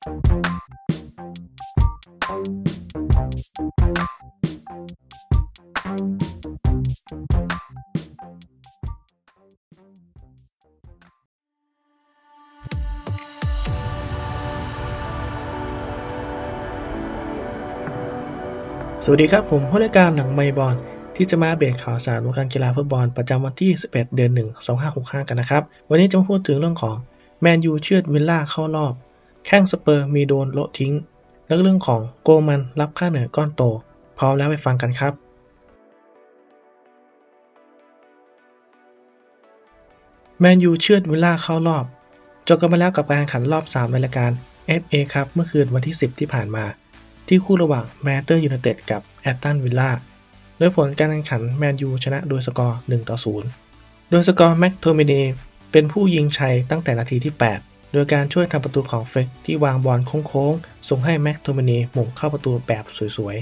สวัสดีครับ ผมผู้รายการหนังไมบอลที่จะมาเบรกข่าวสารวงการกีฬาฟุตบอลประจำวันที่ 11 เดือน 1 2565 กันนะครับ วันนี้จะมาพูดถึงเรื่องของแมนยูเชือดวิลล่าเข้ารอบ แข้งสเปอร์มีโดนโละทิ้งและเรื่องของโกมันรับค่าเหนื่อยก้อนโต พร้อมแล้วไปฟังกันครับ แมนยูเชือดวิลล่าเข้ารอบ จบกันมาแล้วกับการแข่งขันรอบ 3 ในรายการ FA ครับเมื่อคืนวันที่ 10 ที่ผ่านมา ที่คู่ระหว่างแมนเชสเตอร์ยูไนเต็ดกับแอตตันวิลล่าโดยผลการแข่งขันแมนยูชนะโดยสกอร์1ต่อ0โดยสกอร์แม็กโทมินีเป็นผู้ยิงชัยตั้งแต่นาทีที่ 8 โดยการช่วยทำประตูของเฟกที่วางบอลโค้งๆ ส่งให้แม็กโทมินีหม่งเข้าประตูแบบสวย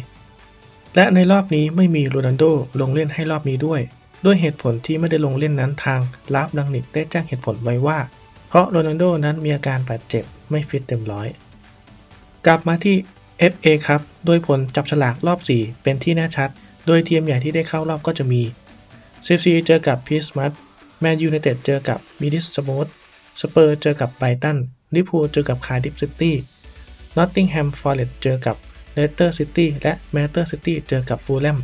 ๆ และในรอบนี้ไม่มีโรนัลโดลงเล่นให้รอบนี้ด้วย ด้วยเหตุผลที่ไม่ได้ลงเล่นนั้นทางลาฟดังนิกได้แจ้งเหตุผลไว้ว่า เพราะโรนัลโดนั้นมีอาการบาดเจ็บไม่ฟิตเต็มร้อย กลับมาที่ FA ครับโดยผลจับฉลากรอบ 4 เป็นที่แน่ชัด โดยทีมใหญ่ที่ได้เข้ารอบก็จะมีเซฟซีเจอกับพีสมัตแมนยูไนเต็ดเจอกับมิดิสสโมท สเปอร์เจอกับไบตันลิพูเจอกับคาร์ดิฟซิตี้นอตติงแฮมฟอร์เรสต์เจอกับเลสเตอร์ซิตี้และแมนเชสเตอร์ซิตี้เจอกับฟูลแลม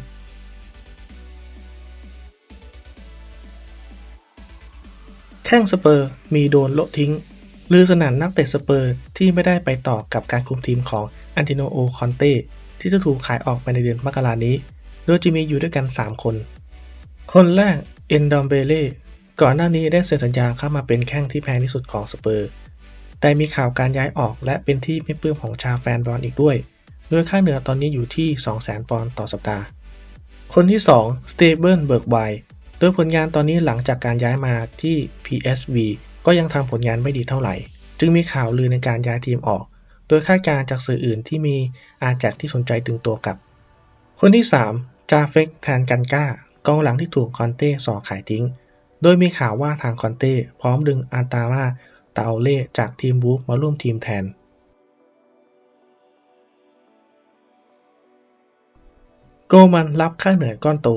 แข้งสเปอร์มีโดนโละทิ้งลือสนั่นนักเตะสเปอร์ที่ไม่ได้ไปต่อกับการคุมทีมของอันติโนโอคอนเต้ที่จะถูกขายออกไปในเดือนมกรานี้ โดยจะมีอยู่ด้วยกัน 3 คน คนแรกเอนดอมเบเล่ ก่อนหน้านี้ได้เซ็นสัญญาเข้ามาเป็นแข้งที่แพงที่สุดของสเปอร์ แต่มีข่าวการย้ายออกและเป็นที่ไม่ปลื้มของชาวแฟนบอลอีกด้วย โดยค่าเหนือตอนนี้อยู่ที่ 200,000 ปอนด์ต่อสัปดาห์ คนที่ 2 สเตเบิลเบิร์กไวโดยผลงานตอนนี้หลังจากการย้ายมาที่ PSV ก็ยังทำผลงานไม่ดีเท่าไหร่ จึงมีข่าวลือในการย้ายทีมออก โดยคาดการจากสื่ออื่นที่มีอาแจกที่สนใจตึงตัวกับ คนที่ 3 จาเฟกแทนกันก้ากองหลังที่ถูกคอนเต้สอขายทิ้ง โดยมีข่าวว่าทางคอนเต้พร้อมดึงอาตามาตาอเล่จากทีมบูฟมาร่วมทีมแทน โกมันรับค่าเหนื่อยก้อนโต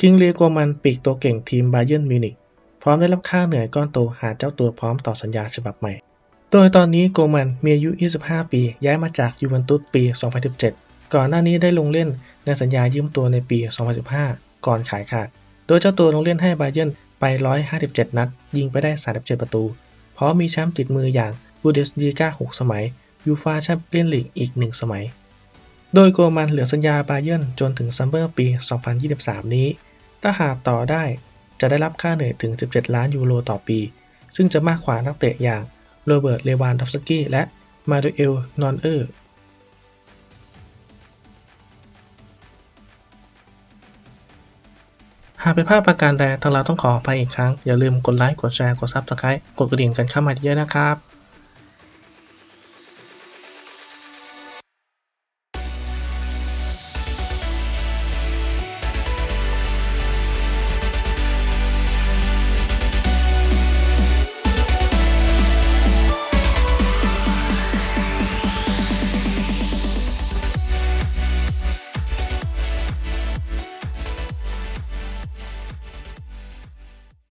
คิงเลียโกมันปีกตัวเก่งทีมบาเยิร์นมิวนิกพร้อมได้รับค่าเหนื่อยก้อนโตหากเจ้าตัวพร้อมต่อสัญญาฉบับใหม่ โดยตอนนี้โกมันมีอายุ 25 ปี ย้ายมาจากยูเวนตุสปี 2017 ก่อนหน้านี้ได้ลงเล่นในสัญญายืมตัวในปี 2015 ก่อนขายขาด โดยเจ้าตัวลงเล่นให้บาเยิร์น ไป157 นัด ยิงไปได้ 37 ประตูพร้อมมีแชมป์ติดมืออย่างบูเดสลีกา6 สมัย ยูฟาแชมเปี้ยนลีกอีก 1 สมัย โดยโกมันเหลือสัญญาบาเยิร์นจนถึงซัมเมอร์ปี 2023 นี้ ถ้าหากต่อได้จะได้รับค่าเหนื่อยถึง 17 ล้านยูโรต่อปี ซึ่งจะมากกว่านักเตะอย่างโรเบิร์ต เลวานดอฟสกี้ และมาดูเอล นอนเออร์ หากเป็นภาพประการใดทางเราต้องขออภัยอีกครั้ง อย่าลืมกดไลค์ กดแชร์ กดซับสไครต์กดกระดิ่งกันเข้ามาเยอะนะครับ